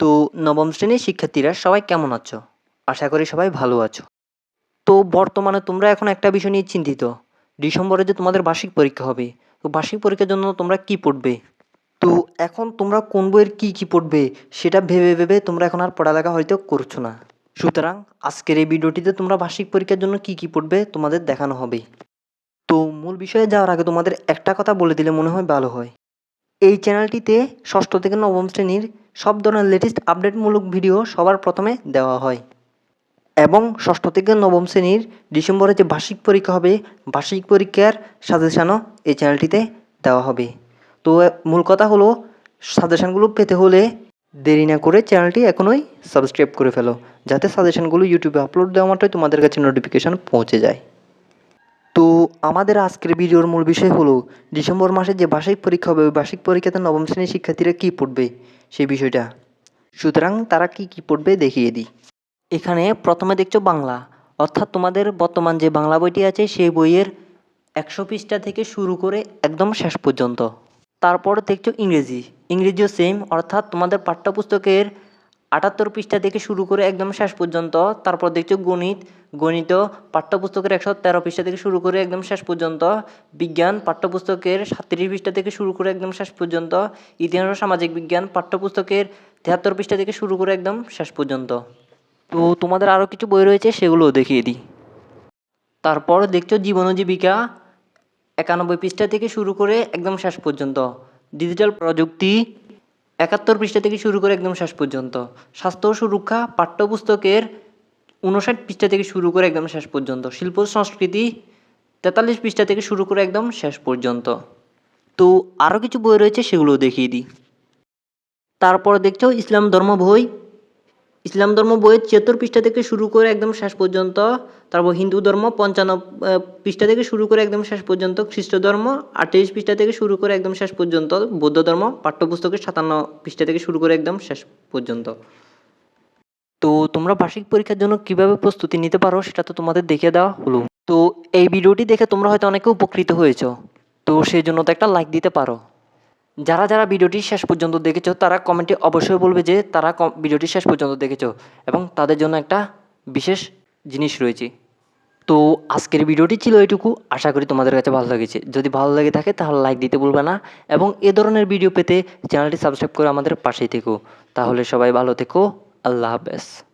তো নবম শ্রেণির শিক্ষার্থীরা সবাই কেমন আছো? আশা করি সবাই ভালো আছো। তো বর্তমানে তোমরা এখন একটা বিষয় নিয়ে চিন্তিত। ডিসেম্বরে যে তোমাদের বার্ষিক পরীক্ষা হবে, তো বার্ষিক পরীক্ষার জন্য তোমরা কি পড়বে? তো এখন তোমরা কোন বইয়ের কি কি পড়বে, সেটা ভেবে ভেবে তোমরা এখন আর পড়ালেখা হয়তো করছ না। সুতরাং আজকের এই ভিডিওটিতে তোমরা বার্ষিক পরীক্ষার জন্য কি কি পড়বে তোমাদের দেখানো হবে। তো মূল বিষয়ে যাওয়ার আগে তোমাদের একটা কথা বলে দিলে মনে হয় ভালো হয়। এই চ্যানেলটিতে ষষ্ঠ থেকে নবম শ্রেণির সব ধরনের লেটেস্ট আপডেটমূলক ভিডিও সবার প্রথমে দেওয়া হয়। এবং ষষ্ঠ থেকে নবম শ্রেণির ডিসেম্বরে যে বার্ষিক পরীক্ষা হবে, বার্ষিক পরীক্ষার সাজেশানও এই চ্যানেলটিতে দেওয়া হবে। তো মূল কথা হলো সাজেশানগুলো পেতে হলে দেরি না করে চ্যানেলটি এখনই সাবস্ক্রাইব করে ফেলো, যাতে সাজেশানগুলো ইউটিউবে আপলোড দেওয়া মাত্রই তোমাদের কাছে নোটিফিকেশান পৌঁছে যায়। তো আমাদের আজকের ভিডিওর মূল বিষয় হলো, ডিসেম্বর মাসে যে বার্ষিক পরীক্ষা হবে, ওই বার্ষিক পরীক্ষাতে নবম শ্রেণির শিক্ষার্থীরা কী পড়বে? সেই বিষয়টা। সুতরাং তারা কি কি পড়বে দেখিয়ে দিই। এখানে প্রথমে দেখছ বাংলা। অর্থাৎ তোমাদের বর্তমান যে বাংলা বইটি আছে, সেই বইয়ের একশো পৃষ্ঠা থেকে শুরু করে একদম শেষ পর্যন্ত। তারপর দেখছ ইংরেজি। ইংরেজিও সেম অর্থাৎ তোমাদের পাঠ্যপুস্তকের আটাত্তর পৃষ্ঠা থেকে শুরু করে একদম শেষ পর্যন্ত, তারপর দেখছ গণিত গণিত পাঠ্যপুস্তকের একশো তেরো পৃষ্ঠা থেকে শুরু করে একদম শেষ পর্যন্ত, বিজ্ঞান পাঠ্যপুস্তকের সাতত্রিশ পৃষ্ঠা থেকে শুরু করে একদম শেষ পর্যন্ত, ইতিহাস ও সামাজিক বিজ্ঞান পাঠ্যপুস্তকের তিয়াত্তর পৃষ্ঠা থেকে শুরু করে একদম শেষ পর্যন্ত। তো তোমাদের আরও কিছু বই রয়েছে, সেগুলোও দেখিয়ে দিই। তারপর দেখছ জীবন জীবিকা, একানব্বই পৃষ্ঠা থেকে শুরু করে একদম শেষ পর্যন্ত। ডিজিটাল প্রযুক্তি একাত্তর পৃষ্ঠা থেকে শুরু করে একদম শেষ পর্যন্ত। স্বাস্থ্য সুরক্ষা, পাঠ্যপুস্তকের উনষাট পৃষ্ঠা থেকে শুরু করে একদম শেষ পর্যন্ত। শিল্প সংস্কৃতি, তেতাল্লিশ পৃষ্ঠা থেকে শুরু করে একদম শেষ পর্যন্ত। তো আরও কিছু বই রয়েছে সেগুলোও দেখিয়ে দিই। তারপর দেখছ ইসলাম ধর্ম বই। ইসলাম ধর্ম বইয়ের ছিয়াত্তর পৃষ্ঠা থেকে শুরু করে একদম শেষ পর্যন্ত, তারপর হিন্দু ধর্ম পঞ্চান্ন পৃষ্ঠা থেকে শুরু করে একদম শেষ পর্যন্ত, খ্রিস্ট ধর্ম আটত্রিশ পৃষ্ঠা থেকে শুরু করে একদম শেষ পর্যন্ত, বৌদ্ধ ধর্ম পাঠ্যপুস্তকের সাতান্ন পৃষ্ঠা থেকে শুরু করে একদম শেষ পর্যন্ত। তো তোমরা বার্ষিক পরীক্ষার জন্য কীভাবে প্রস্তুতি নিতে পারো সেটা তো তোমাদের দেখে দেওয়া হলো। তো এই ভিডিওটি দেখে তোমরা হয়তো অনেকে উপকৃত হয়েছো। তো সেই জন্য তো একটা লাইক দিতে পারো। যারা যারা ভিডিওটি শেষ পর্যন্ত দেখেছ, তারা কমেন্টে অবশ্যই বলবে যে তারা ভিডিওটি শেষ পর্যন্ত দেখেছ এবং তাদের জন্য একটা বিশেষ জিনিস রয়েছে। তো আজকের ভিডিওটি ছিল এটুকু। আশা করি তোমাদের কাছে ভালো লেগেছে। যদি ভালো লেগে থাকে তাহলে লাইক দিতে ভুলবে না এবং এ ধরনের ভিডিও পেতে চ্যানেলটি সাবস্ক্রাইব করে আমাদের পাশেই থেকো। তাহলে সবাই ভালো থেকো। আল্লাহ হাফেজ।